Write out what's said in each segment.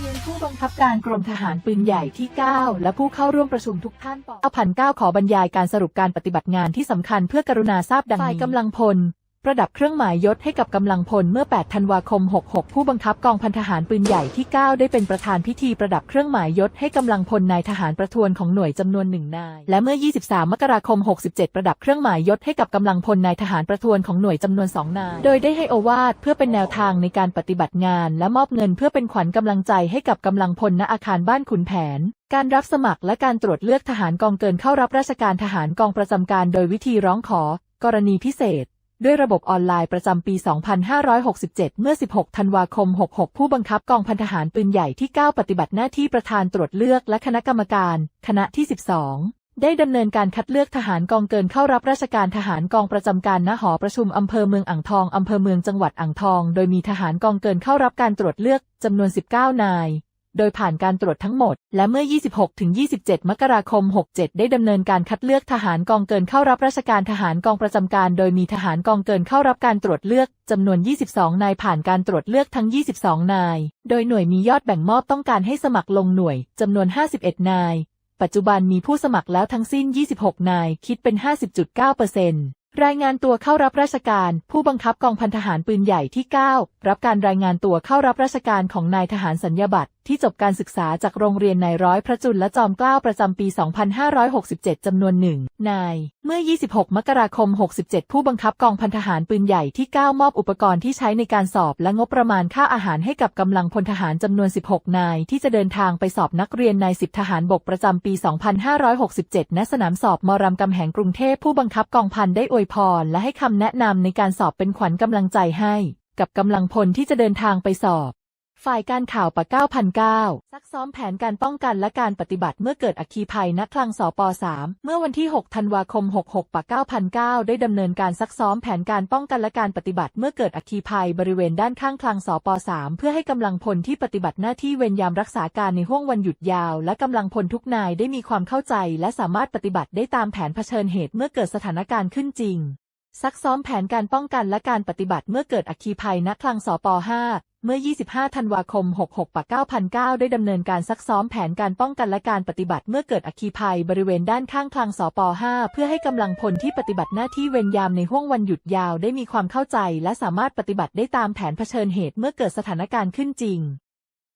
เรียนผู้บังคับการกรมทหารปืนใหญ่ที่ 9 และผู้เข้าร่วมประชุมทุกท่านป9,009ขอบรรยายการสรุปการปฏิบัติงานที่สำคัญเพื่อกรุณาทราบดังนี้ฝ่ายกำลังพล ประดับเครื่องหมายยศให้กับกำลังพลเมื่อ 8 ธันวาคม 66 ผู้บังคับกองพันทหารปืนใหญ่ที่ 9 ได้เป็นประธานพิธีประดับเครื่องหมายยศให้กำลังพลนายทหารประทวนของหน่วยจำนวนหนึ่งนาย และเมื่อ 23 มกราคม 67 ประดับเครื่องหมายยศให้กับกำลังพลนายทหารประทวนของหน่วยจำนวนสองนาย โดยได้ให้โอวาทเพื่อเป็นแนวทางในการปฏิบัติงาน และมอบเงินเพื่อเป็นขวัญกำลังใจให้กับกำลังพลณอาคารบ้านขุนแผนการรับสมัครและการตรวจเลือกทหารกองเกินเข้ารับราชการทหารกองประจำการโดยวิธีร้องขอ กรณีพิเศษ ด้วยระบบออนไลน์ประจำปี 2567 เมื่อ 16 ธันวาคม 66 ผู้บังคับกองพันทหารปืนใหญ่ที่ 9 ปฏิบัติหน้าที่ประธานตรวจเลือกและคณะกรรมการ คณะที่ 12 ได้ดำเนินการคัดเลือกทหารกองเกินเข้ารับราชการทหารกองประจำการณหอประชุมอำเภอเมืองอ่างทองอำเภอเมืองจังหวัดอ่างทอง โดยมีทหารกองเกินเข้ารับการตรวจเลือกจำนวน 19 นาย โดยผ่านการตรวจทั้งหมด และเมื่อ 26-27 มกราคม 67 ได้ดำเนินการคัดเลือกทหารกองเกินเข้ารับราชการทหารกองประจำการ โดยมีทหารกองเกินเข้ารับการตรวจเลือกจำนวน 22 นายผ่านการตรวจเลือกทั้ง 22 นาย โดยหน่วยมียอดแบ่งมอบต้องการให้สมัครลงหน่วยจำนวน 51 นาย ปัจจุบันมีผู้สมัครแล้วทั้งสิ้น 26 นาย คิดเป็น 50.9%รายงานตัวเข้ารับราชการ ผู้บังคับกองพันทหารปืนใหญ่ที่ 9 รับการรายงานตัวเข้ารับราชการของนายทหารสัญญาบัตร ที่จบการศึกษาจากโรงเรียนนายร้อยพระจุลและจอมเกล้าประจำปี 2567 จำนวนหนึ่งนาย เมื่อ 26 มกราคม 67 ผู้บังคับกองพันทหารปืนใหญ่ที่ 9 มอบอุปกรณ์ที่ใช้ในการสอบและงบประมาณค่าอาหารให้กับกำลังพลทหารจำนวน 16 นาย ที่จะเดินทางไปสอบนักเรียนนายสิบทหารบกประจำปี 2567 ณ สนามสอบมรำกำแหงกรุงเทพผู้บังคับกองพันได้อวยพร และให้คำแนะนำในการสอบเป็นขวัญกำลังใจให้ กับกำลังพลที่จะเดินทางไปสอบ ฝ่ายการข่าวปะ9,009ซักซ้อมแผนการป้องกันและการปฏิบัติเมื่อเกิดอัคคีภัยณคลังสป3เมื่อวันที่ 6 ธันวาคม 66ปะ9,009ได้ดำเนินการซักซ้อมแผนการป้องกันและการปฏิบัติเมื่อเกิดอัคคีภัยบริเวณด้านข้างคลังสป3เพื่อให้กำลังพลที่ปฏิบัติหน้าที่เวรยามรักษาการในห้วงวันหยุดยาว และกำลังพลทุกนายได้มีความเข้าใจ และสามารถปฏิบัติได้ตามแผนเผชิญเหตุเมื่อเกิดสถานการณ์ขึ้นจริง ซักซ้อมแผนการป้องกันและการปฏิบัติเมื่อเกิดอัคคีภัยณคลังสป 5 เมื่อ 25 ธันวาคม 66ปะ9,009ได้ดำเนินการซักซ้อมแผนการป้องกันและการปฏิบัติเมื่อเกิดอัคคีภัยบริเวณด้านข้างคลังสป 5 เพื่อให้กำลังพลที่ปฏิบัติหน้าที่เวรยามในห้วงวันหยุดยาวได้มีความเข้าใจและสามารถปฏิบัติได้ตามแผนเผชิญเหตุเมื่อเกิดสถานการณ์ขึ้นจริง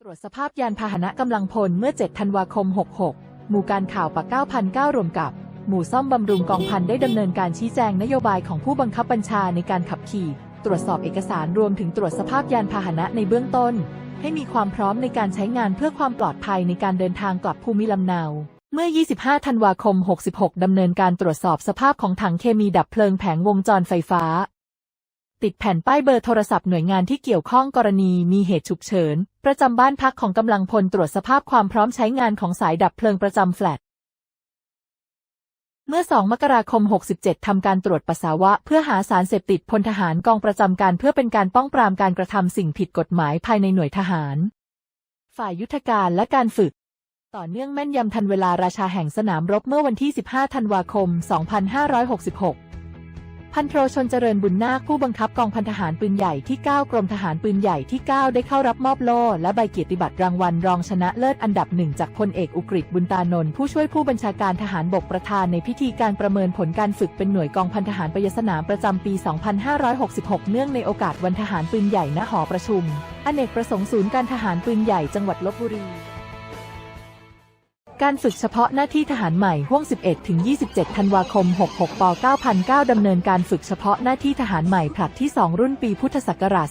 ตรวจสภาพยานพาหนะกำลังพลเมื่อ 7 ธันวาคม 66 หมู่การข่าวปะ9,009รวมกับ หมู่ซ่อมบำรุงกองพันได้ดำเนินการชี้แจงนโยบายของผู้บังคับบัญชาในการขับขี่ ตรวจสอบเอกสารรวมถึงตรวจสภาพยานพาหนะในเบื้องต้น ให้มีความพร้อมในการใช้งานเพื่อความปลอดภัยในการเดินทางกลับภูมิลำเนาเมื่อ 25 ธันวาคม 66 ดำเนินการตรวจสอบสภาพของถังเคมีดับเพลิงแผงวงจรไฟฟ้า ติดแผ่นป้ายเบอร์โทรศัพท์หน่วยงานที่เกี่ยวข้องกรณีมีเหตุฉุกเฉิน ประจำบ้านพักของกำลังพลตรวจสภาพความพร้อมใช้งานของสายดับเพลิงประจำแฟลต เมื่อ 2 มกราคม 67 ทำการตรวจปัสสาวะ เพื่อหาสารเสพติดพลทหารกองประจำการเพื่อเป็นการป้องปรามการกระทำสิ่งผิดกฎหมายภายในหน่วยทหาร ฝ่ายยุทธการและการฝึก ต่อเนื่องแม่นยำทันเวลาราชาแห่งสนามรบเมื่อวันที่ 15 ธันวาคม 2566 พันโทชนเจริญบุญนาคผู้บังคับกองพันทหารปืนใหญ่ที่ 9 กรมทหารปืนใหญ่ที่ 9 ได้เข้ารับมอบโล่ และใบเกียรติบัตรรางวัลรองชนะเลิศอันดับหนึ่งจากพลเอกอุกฤษบุญตานนท์ผู้ช่วยผู้บัญชาการทหารบกประธานในพิธีการประเมินผลการฝึกเป็นหน่วยกองพันทหารปยสนามประจำปี 2566 เนื่องในโอกาสวันทหารปืนใหญ่ณหอประชุม อเนกประสงค์ศูนย์การทหารปืนใหญ่จังหวัดลบบุรี การฝึกเฉพาะหน้าที่ทหารใหม่ห่วง 11 ถึง 27 ธันวาคม 66 ป 9009 ดำเนินการฝึกเฉพาะหน้าที่ทหารใหม่ผลัดที่ 2 รุ่นปีพุทธศักราช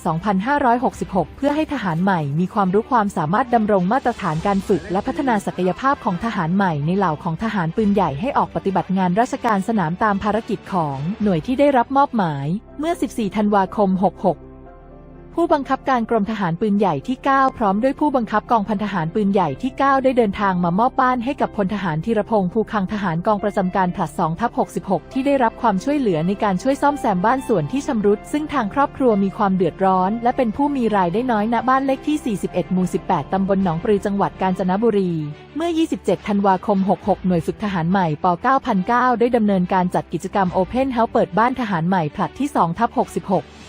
2566 เพื่อให้ทหารใหม่มีความรู้ความสามารถดำรงมาตรฐานการฝึก และพัฒนาศักยภาพของทหารใหม่ในเหล่าของทหารปืนใหญ่ให้ออกปฏิบัติงานราชการสนามตามภารกิจของหน่วยที่ได้รับมอบหมาย เมื่อ 14 ธันวาคม 66 ผู้บังคับการกรมทหารปืนใหญ่ที่ 9 พร้อมด้วยผู้บังคับกองพันทหารปืนใหญ่ที่ 9 ได้เดินทางมามอบบ้านให้กับพลทหารธีรพงศ์ภูคังทหารกองประจำการผลัด2ทับ66 ที่ได้รับความช่วยเหลือในการช่วยซ่อมแซมบ้านส่วนที่ชำรุด ซึ่งทางครอบครัวมีความเดือดร้อน และเป็นผู้มีรายได้น้อยณบ้านเลขที่ 41 หมู่ 18 ตำบลหนองปลือจังหวัดกาญจนบุรีเมื่อ 27 ธันวาคม 66 หน่วยฝึกทหารใหม่ป 9009 ได้ดำเนินการจัดกิจกรรม Open House เปิดบ้านทหารใหม่ผลัดที่2ทับ66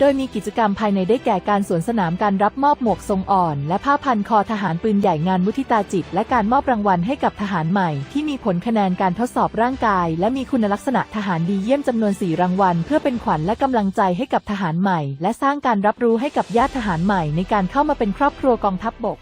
โดยมีกิจกรรมภายในได้แก่การสวนสนามการรับมอบหมวกทรงอ่อน และผ้าพันคอทหารปืนใหญ่งานมุทิตาจิต และการมอบรางวัลให้กับทหารใหม่ ที่มีผลคะแนนการทดสอบร่างกาย และมีคุณลักษณะทหารดีเยี่ยมจำนวน 4 รางวัล เพื่อเป็นขวัญและกำลังใจให้กับทหารใหม่ และสร้างการรับรู้ให้กับญาติทหารใหม่ ในการเข้ามาเป็นครอบครัวกองทัพบบก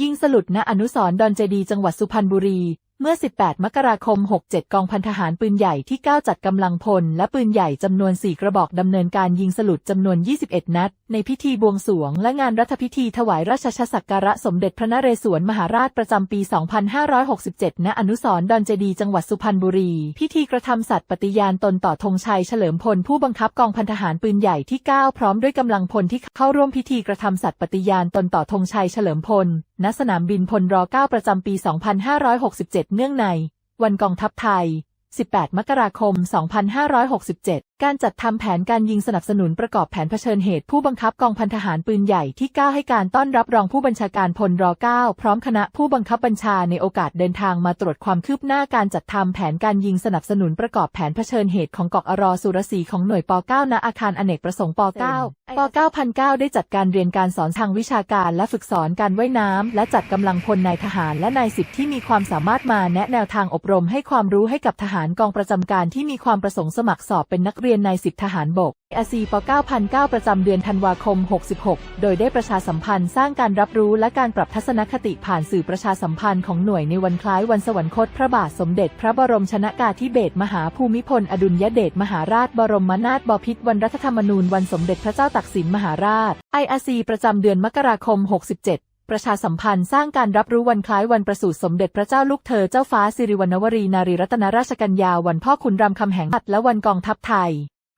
ยิงสลุดณอนุสร์ดอนเจดีจังหวัดสุพรรณบุรี เมื่อ 18 มกราคม 67 กองพันทหารปืนใหญ่ที่ 9 จัดกำลังพล และปืนใหญ่จำนวน 4 กระบอกดำเนินการยิงสลุดจำนวน 21 นัด ในพิธีบวงสรวง และงานรัฐพิธีถวายราชชสักการะสมเด็จพระนเรศวรมหาราชประจำปี 2567 ณ อนุสรณ์ดอนเจดีจังหวัดสุพรรณบุรี พิธีกระทำสัตย์ปฏิญาณตนต่อธงชัยเฉลิมพลผู้บังคับกองพันทหารปืนใหญ่ที่ 9 พร้อมด้วยกำลังพลที่เข้าร่วมพิธีกระทำสัตย์ปฏิญาณตนต่อธงชัยเฉลิมพล ณสนามบินพลร9ประจำปี 2567 เนื่องใน วันกองทัพไทย 18 มกราคม 2567 การจัดทำแผนการยิงสนับสนุนประกอบแผนเผชิญเหตุผู้บังคับกองพันทหารปืนใหญ่ที่ 9 ให้การต้อนรับรองผู้บัญชาการพลร9พร้อมคณะผู้บังคับบัญชาในโอกาสเดินทางมาตรวจความคืบหน้าการจัดทำแผนการยิงสนับสนุนประกอบแผนเผชิญเหตุของกอกอรอสุรศรีของหน่วยป .9 ณอาคารอเนกประสงค์ป .9 ป .9,9 ได้จัดการเรียนการสอนทางวิชาการและฝึกสอนการว่ายน้ำและจัดกำลังพลนายทหารและนายสิบที่มีความสามารถมาแนะแนวทางอบรมให้ความรู้ให้กับทหารกองประจำการที่มีความประสงค์สมัครสอบเป็นนักเรียนนายสิบทหารบกอาซีป .9,9 ประจำเดือนธันวาคม 66 โดยได้ประชาสัมพันธ์สร้างการรับรู้และการปรับทัศนคติผ่านสื่อประชาสัมพันธ์ของหน่วยในวันคล้ายวันสวรรคตพระบาทสมเด็จพระบรมชนากาธิเบศรมหาภูมิพล อดุลยเดชมหาราชบรมนาถบพิตรวันรัฐธรรมนูญวันสมเด็จพระเจ้าตักสินมหาราช IRC ประจำเดือนมกราคม 67 ประชาสัมพันธ์สร้างการรับรู้วันคล้ายวันประสูติสมเด็จพระเจ้าลูกเธอเจ้าฟ้าสิริวัณวรีนารีรัตนราชกัญญาวันพ่อขุนรามคำแหงและวันกองทัพไทย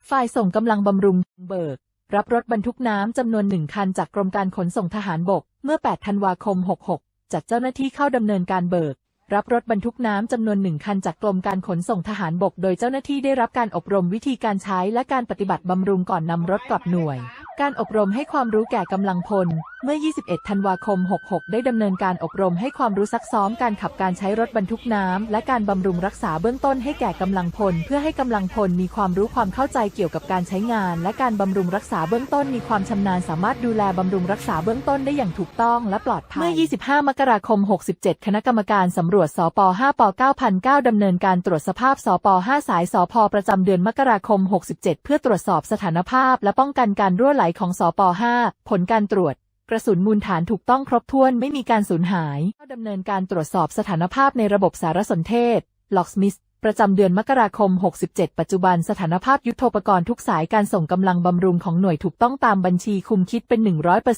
ฝ่ายส่งกำลังบำรุงเบิก รับรถบรรทุกน้ำจำนวนหนึ่งคันจากกรมการขนส่งทหารบก เมื่อ 8 ธันวาคม 66 จัดเจ้าหน้าที่เข้าดำเนินการเบิก รับรถบรรทุกน้ำจำนวนหนึ่งคันจากกรมการขนส่งทหารบก โดยเจ้าหน้าที่ได้รับการอบรมวิธีการใช้และการปฏิบัติบำรุงก่อนนำรถกลับหน่วย การอบรมให้ความรู้แก่กำลังพล เมื่อ 21 ธันวาคม 66 ได้ดำเนินการอบรมให้ความรู้ซักซ้อมการขับการใช้รถบรรทุกน้ำ และการบำรุงรักษาเบื้องต้นให้แก่กำลังพล เพื่อให้กำลังพลมีความรู้ความเข้าใจเกี่ยวกับการใช้งาน และการบำรุงรักษาเบื้องต้นมีความชำนาญสามารถดูแลบำรุงรักษาเบื้องต้นได้อย่างถูกต้องและปลอดภัย เมื่อ 25 มกราคม 67 คณะกรรมการสำรวจ สป 5 ป 9009 ดำเนินการตรวจสภาพ สป 5 สาย สพ ประจำเดือนมกราคม 67 เพื่อตรวจสอบสถานภาพ และป้องกันการรั่วไหลของ สป 5 ผลการตรวจ กระสุนมูลฐานถูกต้องครบถ้วนไม่มีการสูญหายดำเนินการตรวจสอบสถานภาพในระบบสารสนเทศ Locksmith ประจำเดือนมกราคม 67 ปัจจุบันสถานภาพยุทโธปกรณ์ทุกสายการส่งกำลังบำรุงของหน่วยถูกต้องตามบัญชีคุมคิดเป็น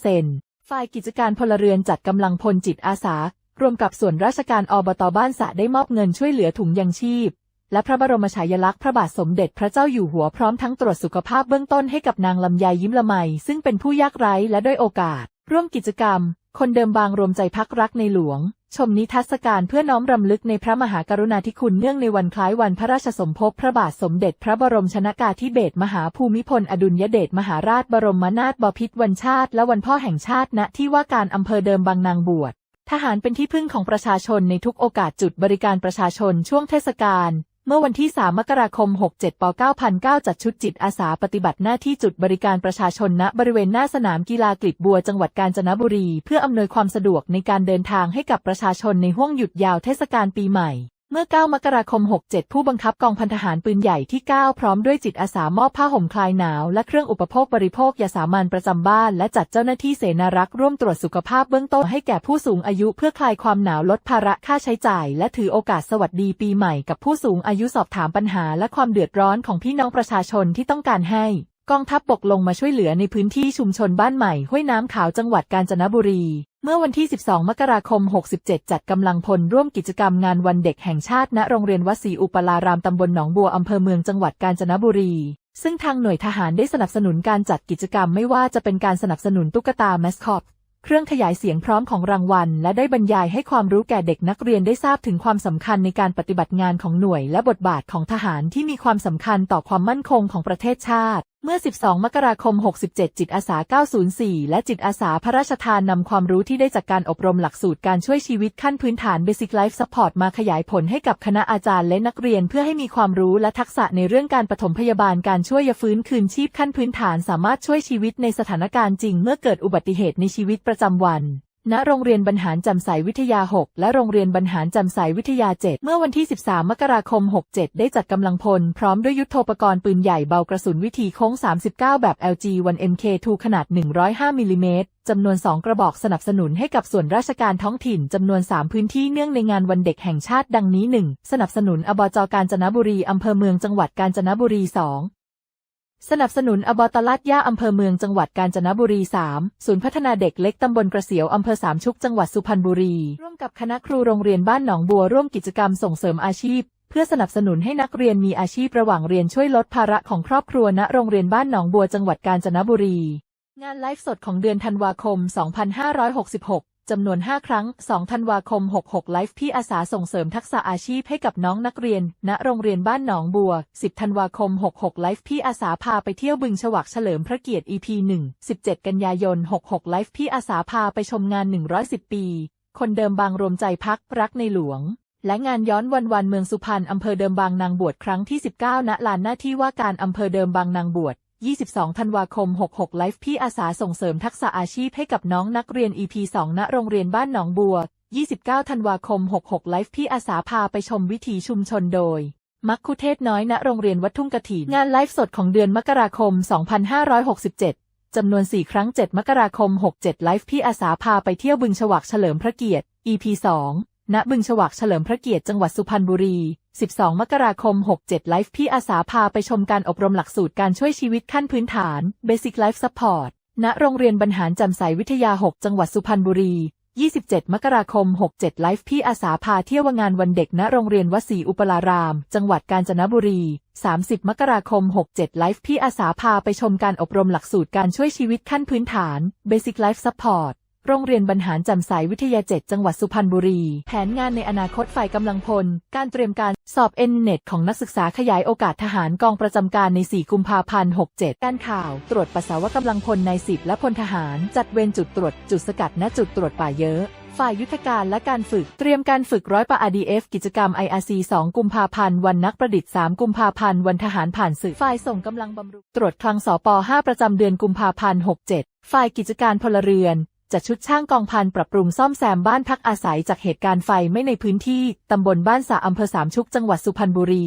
100%ฝ่ายกิจการพลเรือนจัดกำลังพลจิตอาสา รวมกับส่วนราชการอบตบ้านสะได้มอบเงินช่วยเหลือถุงยังชีพ และพระบรมฉายาลักษณ์พระบาทสมเด็จพระเจ้าอยู่หัวพร้อมทั้งตรวจสุขภาพเบื้องต้นให้กับนางลำไยยิ้มละไมซึ่งเป็นผู้ยากไร้และด้อยโอกาส ร่วมกิจกรรม คนเดิมบางรวมใจพักรักในหลวง ชมนิทรรศการเพื่อน้อมรำลึกในพระมหากรุณาธิคุณเนื่องในวันคล้ายวันพระราชสมภพพระบาทสมเด็จพระบรมชนากาธิเบศรมหาภูมิพลอดุลยเดชมหาราชบรมนาถบพิตรวันชาติ และวันพ่อแห่งชาติณที่ว่าการอำเภอเดิมบางนางบวชทหารเป็นที่พึ่งของประชาชนในทุกโอกาสจุดบริการประชาชนช่วงเทศกาล เมื่อวันที่ 3 มกราคม 67ป9009จัดชุดจิตอาสาปฏิบัติหน้าที่จุดบริการประชาชนณ บริเวณหน้าสนามกีฬากลิบบัวจังหวัดกาญจนบุรี เพื่ออำนวยความสะดวกในการเดินทางให้กับประชาชนในห้วงหยุดยาวเทศกาลปีใหม่ เมื่อ 9 มกราคม 67 ผู้บังคับกองพันทหารปืนใหญ่ที่ 9 พร้อมด้วยจิตอาสามอบผ้าห่มคลายหนาว และเครื่องอุปโภคบริโภคยาสามัญประจำบ้าน และจัดเจ้าหน้าที่เสนารักษ์ร่วมตรวจสุขภาพเบื้องต้นให้แก่ผู้สูงอายุเพื่อคลายความหนาวลดภาระค่าใช้จ่าย และถือโอกาสสวัสดีปีใหม่กับผู้สูงอายุสอบถามปัญหา และความเดือดร้อนของพี่น้องประชาชนที่ต้องการให้กองทัพบกลงมาช่วยเหลือในพื้นที่ชุมชนบ้านใหม่ห้วยน้ำขาวจังหวัดกาญจนบุรี เมื่อวันที่ 12 มกราคม 67 จัดกำลังพลร่วมกิจกรรมงานวันเด็กแห่งชาติ ณ โรงเรียนวัดศรีอุปรารามตำบลหนองบัวอำเภอเมืองจังหวัดกาญจนบุรี ซึ่งทางหน่วยทหารได้สนับสนุนการจัดกิจกรรมไม่ว่าจะเป็นการสนับสนุนตุ๊กตาแมสคอต เครื่องขยายเสียงพร้อมของรางวัล และได้บรรยายให้ความรู้แก่เด็กนักเรียนได้ทราบถึงความสำคัญในการปฏิบัติงานของหน่วยและบทบาทของทหารที่มีความสำคัญต่อความมั่นคงของประเทศชาติ เมื่อ 12 มกราคม 67 จิตอาสา 904 และจิตอาสาพระราชทานนำความรู้ที่ได้จากการอบรมหลักสูตรการช่วยชีวิตขั้นพื้นฐาน Basic Life Support มาขยายผลให้กับคณะอาจารย์และนักเรียนเพื่อให้มีความรู้และทักษะในเรื่องการปฐมพยาบาลการช่วยยฟื้นคืนชีพขั้นพื้นฐานสามารถช่วยชีวิตในสถานการณ์จริง เมื่อเกิดอุบัติเหตุในชีวิตประจำวัน ณโรงเรียนบรรหารจำใสวิทยา 6 และโรงเรียนบรรหารจำใสวิทยา 7 เมื่อวันที่ 13 มกราคม 67 ได้จัดกำลังพล พร้อมด้วยยุทโธปกรณ์ปืนใหญ่เบากระสุนวิธีโค้ง 39 แบบ LG1 MK2 ขนาด 105 มิลลิเมตรจำนวน 2 กระบอกสนับสนุนให้กับส่วนราชการท้องถิ่น จำนวน 3 พื้นที่เนื่องในงานวันเด็กแห่งชาติดังนี้ 1. สนับสนุนอบจกาญจนบุรีอำเภอเมืองจังหวัดกาญจนบุรี 2 สนับสนุนอบตลาดย่าอำเภอเมืองจังหวัดกาญจนบุรี 3 ศูนย์พัฒนาเด็กเล็กตำบลกระเสียวอำเภอสามชุกจังหวัดสุพรรณบุรี ร่วมกับคณะครูโรงเรียนบ้านหนองบัวร่วมกิจกรรมส่งเสริมอาชีพ เพื่อสนับสนุนให้นักเรียนมีอาชีพระหว่างเรียนช่วยลดภาระของครอบครัวณโรงเรียนบ้านหนองบัวจังหวัดกาญจนบุรี งานไลฟ์สดของเดือนธันวาคม 2566 จำนวน 5 ครั้ง 2 ธันวาคม 66 ไลฟ์พี่อาสาส่งเสริมทักษะอาชีพให้กับน้องนักเรียน ณ โรงเรียนบ้านหนองบัว 10 ธันวาคม 66 ไลฟ์พี่อาสาพาไปเที่ยวบึงฉวักเฉลิมพระเกียรติ EP 1 17 กันยายน 66 ไลฟ์พี่อาสาพาไปชมงาน 110 ปี คนเดิมบางรวมใจพักรักในหลวง และงานย้อนวันวันเมืองสุพรรณอำเภอเดิมบางนางบวชครั้งที่ 19 ณ ลานหน้าที่ว่าการอำเภอเดิมบางนางบวช 22 ธันวาคม 66 ไลฟ์พี่อาสาส่งเสริมทักษะอาชีพให้กับน้องนักเรียน EP 2 ณ โรงเรียนบ้านหนองบัว 29 ธันวาคม 66 ไลฟ์พี่อาสาพาไปชมวิถีชุมชนโดย มักคุเทศน้อยณโรงเรียนวัดทุ่งกระถินงานไลฟ์สดของเดือนมกราคม 2567 จำนวน 4 ครั้ง 7 มกราคม 67 ไลฟ์พี่อาสาพาไปเที่ยวบึงฉวักเฉลิมพระเกียรติ EP 2 ณ บึงฉวักเฉลิมพระเกียรติจังหวัดสุพรรณบุรี 12 มกราคม 67 ไลฟ์พี่อาสาพาไปชมการอบรมหลักสูตรการช่วยชีวิตขั้นพื้นฐาน Basic Life Support ณ โรงเรียนบรรหารจำใสวิทยา 6 จังหวัดสุพรรณบุรี 27 มกราคม 67 ไลฟ์พี่อาสาพาเที่ยวงานวันเด็ก ณ โรงเรียนวสีอุปราราม จังหวัดกาญจนบุรี 30 มกราคม 67 ไลฟ์พี่อาสาพาไปชมการอบรมหลักสูตรการช่วยชีวิตขั้นพื้นฐาน Basic Life Support โรงเรียนบรรหารจำใสวิทยา7จังหวัดสุพรรณบุรี แผนงานในอนาคตฝ่ายกำลังพล การเตรียมการสอบเอ็นเน็ตของนักศึกษาขยายโอกาสทหารกองประจำการใน 4 กุมภาพันธ์ 67 การข่าว ตรวจปัสสาวะกำลังพลใน 10 และพลทหาร จัดเวรจุดตรวจ จุดสกัดณจุดตรวจป่าเยอะ ฝ่ายยุทธการและการฝึก เตรียมการฝึกร้อยปะ RDF กิจกรรม IRC 2 กุมภาพันธ์ วันนักประดิษฐ์ 3 กุมภาพันธ์ วันทหารผ่านศึก ฝ่ายส่งกำลังบำรุง ตรวจคลังสป5ประจำเดือนกุมภาพันธ์ 67 ฝ่ายกิจการพลเรือน จัดชุดช่างกองพันปรับปรุงซ่อมแซมบ้านพักอาศัยจากเหตุการณ์ไฟไหม่ในพื้นที่ตำบลบ้านสาอำเภอสามชุกจังหวัดสุพรรณบุรี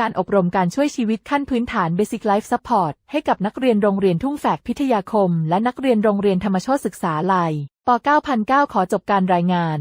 การอบรมการช่วยชีวิตขั้นพื้นฐาน Basic Life Support ให้กับนักเรียนโรงเรียนทุ่งแฝกพิทยาคม และนักเรียนโรงเรียนธรรมโชติศึกษาลัยป9009ขอจบการรายงาน